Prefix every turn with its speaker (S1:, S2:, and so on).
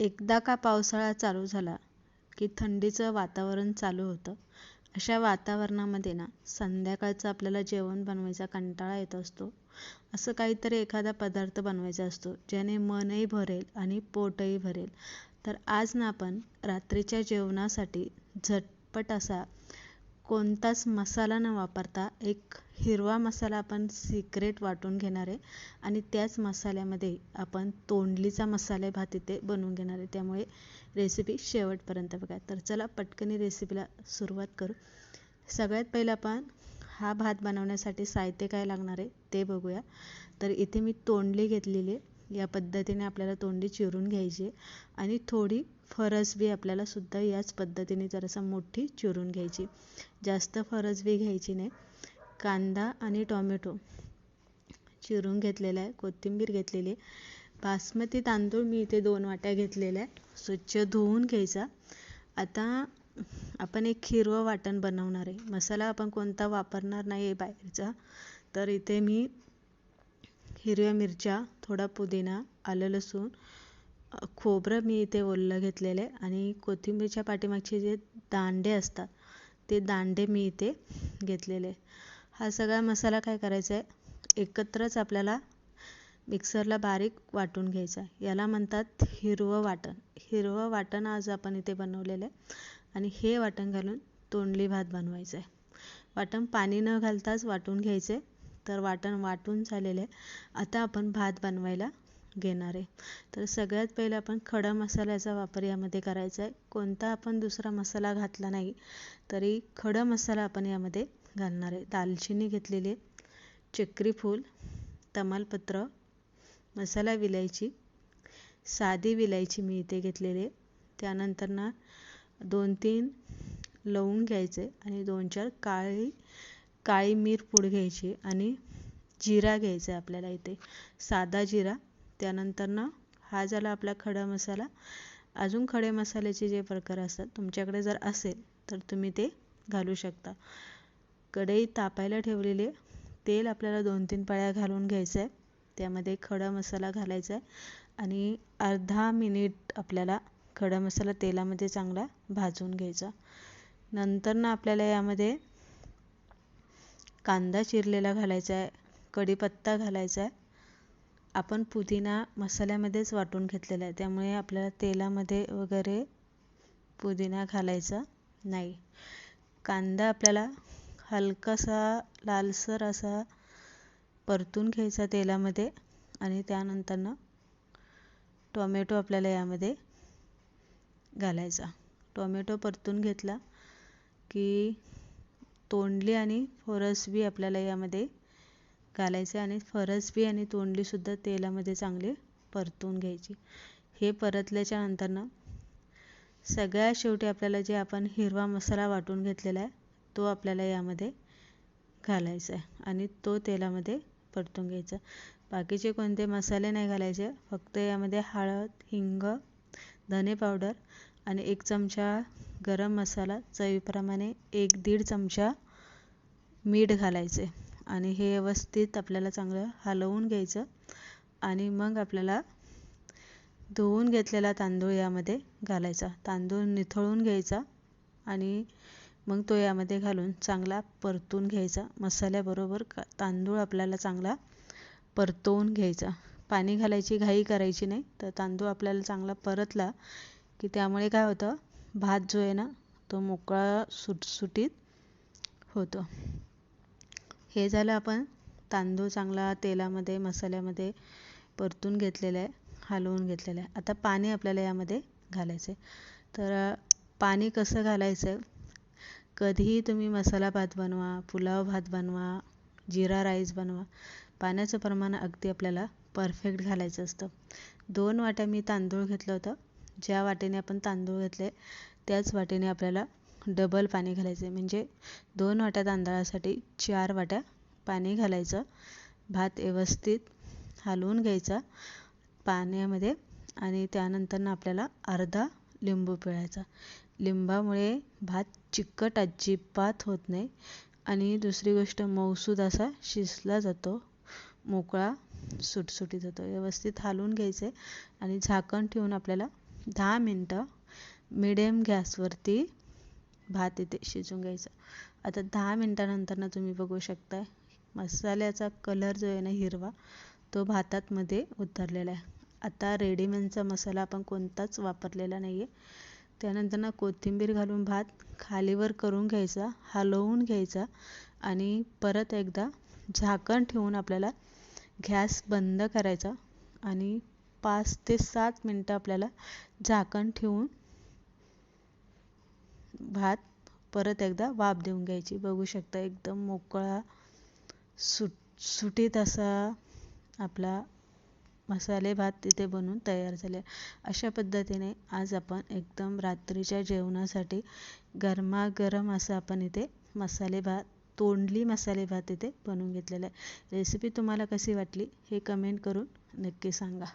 S1: एकदा का पावसाळा चालू झाला की थंडीचं वातावरण चालू होतं? अशा वातावरणामध्ये ना संध्याकाळचं आपल्याला जेवण बनवायचा कंटाळा येत असतो. असं काहीतरी एखादा पदार्थ बनवायचा असतो ज्याने मनही भरेल आणि पोटही भरेल. तर आज ना आपण रात्रीच्या जेवणासाठी झटपट असा कोणताच मसाला न वापरता एक हिरवा मसाला आपण सिक्रेट वाटून घेणार आहे. आणि त्याच मसाल्यामध्ये आपण तोंडलीचा मसाले भात इथे बनवून घेणार आहे. त्यामुळे रेसिपी शेवटपर्यंत बघा. तर चला पटकनी रेसिपीला सुरुवात करू. सगळ्यात पहिलं आपण हा भात बनवण्यासाठी साहित्य काय लागणार आहे ते बघूया. तर इथे मी तोंडली घेतलेली आहे. या पद्धतीने आपल्याला तोंडी चिरून घ्यायची आणि थोडी फरसबी आपल्याला सुद्धा याच पद्धतीने जरासा मोठी चिरून घ्यायची. जास्त फरसबी घ्यायची नाही. कांदा आणि टॉमॅटो चिरून घेतलेला आहे. कोथिंबीर घेतलेली आहे. बासमती तांदूळ मी इथे दोन वाट्या घेतलेल्या आहे स्वच्छ धुवून घ्यायचा. आता आपण एक हिरवं वाटण बनवणार आहे. मसाला आपण कोणता वापरणार नाही आहे बाहेरचा. तर इथे मी हिरव्या मिरच्या थोडा पुदिना आलं लसूण खोबरं मी इथे ओललं घेतलेलं आहे आणि कोथिंबीरच्या पाठीमागचे जे दांडे असतात ते दांडे मी इथे घेतलेले. हा सगळा मसाला काय करायचा आहे एकत्रच आपल्याला मिक्सरला बारीक वाटून घ्यायचा. याला म्हणतात हिरवं वाटण. हिरवं वाटण आज आपण इथे बनवलेलं आहे आणि हे वाटण घालून तोंडली भात बनवायचं आहे वाटण पाणी न घालताच वाटून घ्यायचं आहे तर वाटण वाटून झालेलं आहे आता आपण भात बनवायला घेणार आहे. तर सगळ्यात पहिलं आपण खडा मसाल्याचा वापर यामध्ये करायचा आहे. कोणता आपण दुसरा मसाला घातला नाही तरी खडा मसाला आपण यामध्ये घालणार आहे. दालचिनी घेतलेली आहे. चक्री फूल तमालपत्र मसाला विलायची साधी विलायची मी इथे घेतलेली आहे. त्यानंतर ना दोन तीन लवंग घ्यायचे आणि दोन चार काळी काळी मीर पूड घ्यायची आणि जिरा घ्यायचा आहे आपल्याला इथे. साधा जिरा त्यानंतर ना हा झाला आपला खडा मसाला. अजून खडे मसाल्याचे जे प्रकार असतात तुमच्याकडे जर असेल तर तुम्ही ते घालू शकता. कढई तापायला ठेवलेले तेल आपल्याला दोन तीन पाळ्या घालून घ्यायचं आहे. त्यामध्ये खडा मसाला घालायचा आहे. आणि अर्धा मिनिट आपल्याला खडा मसाला तेलामध्ये चांगला भाजून घ्यायचा. नंतर ना आपल्याला यामध्ये कांदा चिरलेला घालायचा आहे कढीपत्ता घालायचा आहे आपण पुदिना मसाल्यामध्येच वाटून घेतलेला आहे त्यामुळे आपल्याला तेलामध्ये वगैरे पुदिना घालायचा नाही. कांदा आपल्याला हलकासा लालसर असा परतून घ्यायचा तेलामध्ये आणि त्यानंतरनं टोमॅटो आपल्याला यामध्ये घालायचा. टोमॅटो परतून घेतला की तोंडली आणि फरसबी आपल्याला यामध्ये घालायचे आणि फरसबी आणि तोंडलीसुद्धा तेलामध्ये चांगली परतून घ्यायची. हे परतल्याच्या नंतरनं सगळ्या शेवटी आपल्याला जे आपण हिरवा मसाला वाटून घेतलेला आहे तो आपल्याला यामध्ये घालायचा आहे आणि तो तेलामध्ये परतून घ्यायचा. बाकीचे कोणते मसाले नाही घालायचे फक्त यामध्ये हळद हिंग धने पावडर आणि एक चमचा गरम मसाला चवीप्रमाणे एक दीड चमचा मीठ घालायचे आणि हे व्यवस्थित आपल्याला चांगलं हलवून घ्यायचं आणि मग आपल्याला धुवून घेतलेला तांदूळ यामध्ये घालायचा. तांदूळ निथळून घ्यायचा आणि मग तो यामध्ये घालून चांगला परतून घ्यायचा. मसाल्याबरोबर तांदूळ आपल्याला चांगला परतवून घ्यायचा. पाणी घालायची घाई करायची नाही तर तांदूळ आपल्याला चांगला परतला की त्यामुळे काय होतं? भात जो आहे ना तो मोकळा सुटसुटीत होतो. हे झालं आपण तांदूळ चांगला तेलामध्ये मसाल्यामध्ये परतून घेतलेला आहे हलवून घेतलेलं आहे. आता पाणी आपल्याला यामध्ये घालायचं आहे तर पाणी कसं घालायचं? आहे कधीही तुम्ही मसाला भात बनवा पुलाव भात बनवा जिरा राईस बनवा पाण्याचं प्रमाण अगदी आपल्याला परफेक्ट घालायचं असतं. दोन वाट्या मी तांदूळ घेतलं होतं. ज्या वाटेने आपण तांदूळ घेतले त्याच वाटेने आपल्याला डबल पाणी घालायचं म्हणजे दोन वाट्या तांदळासाठी चार वाट्या पाणी घालायचं. भात व्यवस्थित हलवून घ्यायचा पाण्यामध्ये आणि त्यानंतर आपल्याला अर्धा लिंबू पिळायचा. लिंबामुळे भात चिकट अजिबात होत नाही आणि दुसरी गोष्ट मऊसूद असा शिजला जातो मोकळा सुटसुटीत होतो. व्यवस्थित हलवून घ्यायचे आणि झाकण ठेवून आपल्याला दहा मिनटं मिडियम गॅसवरती भात इथे शिजून घ्यायचा. आता दहा मिनटानंतर ना तुम्ही बघू शकता मसाल्याचा कलर जो आहे ना हिरवा तो भातातमध्ये उतरलेला आहे. आता रेडीमेडचा मसाला आपण कोणताच वापरलेला नाही आहे त्यानंतर ना कोथिंबीर घालून भात खालीवर करून घ्यायचा हलवून घ्यायचा आणि परत एकदा झाकण ठेवून आपल्याला गॅस बंद करायचा आणि पाच ते सात मिनटं आपल्याला झाकण ठेवून भात परत एकदा वाफ देऊन घ्यायची. बघू शकता एकदम मोकळा सुट सुटीत असा आपला मसाले भात तिथे बनून तयार झाले. अशा पद्धतीने आज आपण एकदम रात्रीच्या जेवणासाठी गरमागरम असं आपण इथे मसाले भात तोंडली मसाले भात इथे बनवून घेतलेला आहे. रेसिपी तुम्हाला कशी वाटली हे कमेंट करून नक्की सांगा.